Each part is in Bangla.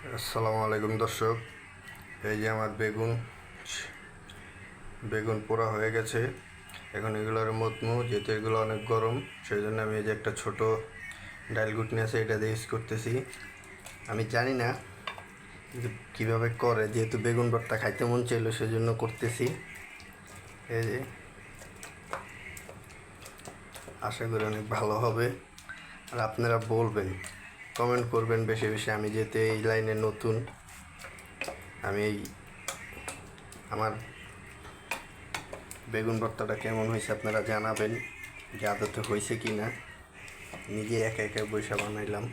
আসসালামু আলাইকুম দর্শক। এই যে আমার বেগুন বেগুন পোড়া হয়ে গেছে। এখন এগুলোর মতমু যেহেতু এগুলো অনেক গরম সেই জন্য আমি এই যে একটা ছোট ডাইল গুটনি আছে, এটা দিয়ে ইউজ করতেছি। আমি জানি না কীভাবে করে, যেহেতু বেগুন ভর্তা খাইতে মন চাইলো সেই জন্য করতেছি। এই যে, আশা করি অনেক ভালো হবে। আর আপনারা বলবেন কমেন্ট করবেন বেশি বেশি। আমি যেহেতু এই লাইনে নতুন, আমি এই আমার বেগুন ভর্তাটা কেমন হয়েছে আপনারা জানাবেন, যে আদতে হয়েছে কি না নিজে একা একা বৈশা বানাইলাম।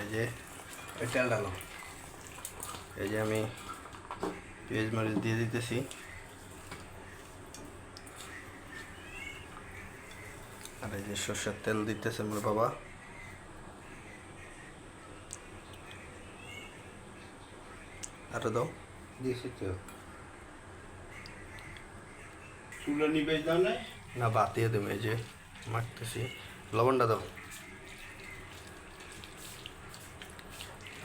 এই যে তেল ডালো এই যে আমি পেঁয়াজ মরিচ দিয়ে দিতেছি আর এই যে সর্ষের তেল দিতেছে আমার বাবা আরও দাও দিয়েছি তো চুলা নিবে দাও না না বাতিয়ে দেবো এই যে মাখতেছি লবণটা দাও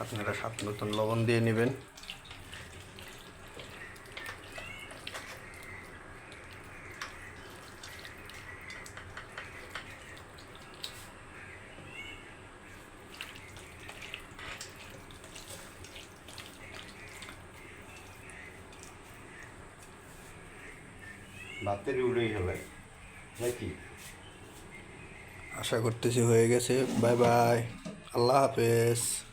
আপনারা সাত নতুন লবণ দিয়ে নেবেন ভাতের উড়েই হলাই নাকি আশা করতেছি হয়ে গেছে। Bye bye. আল্লাহ হাফেজ।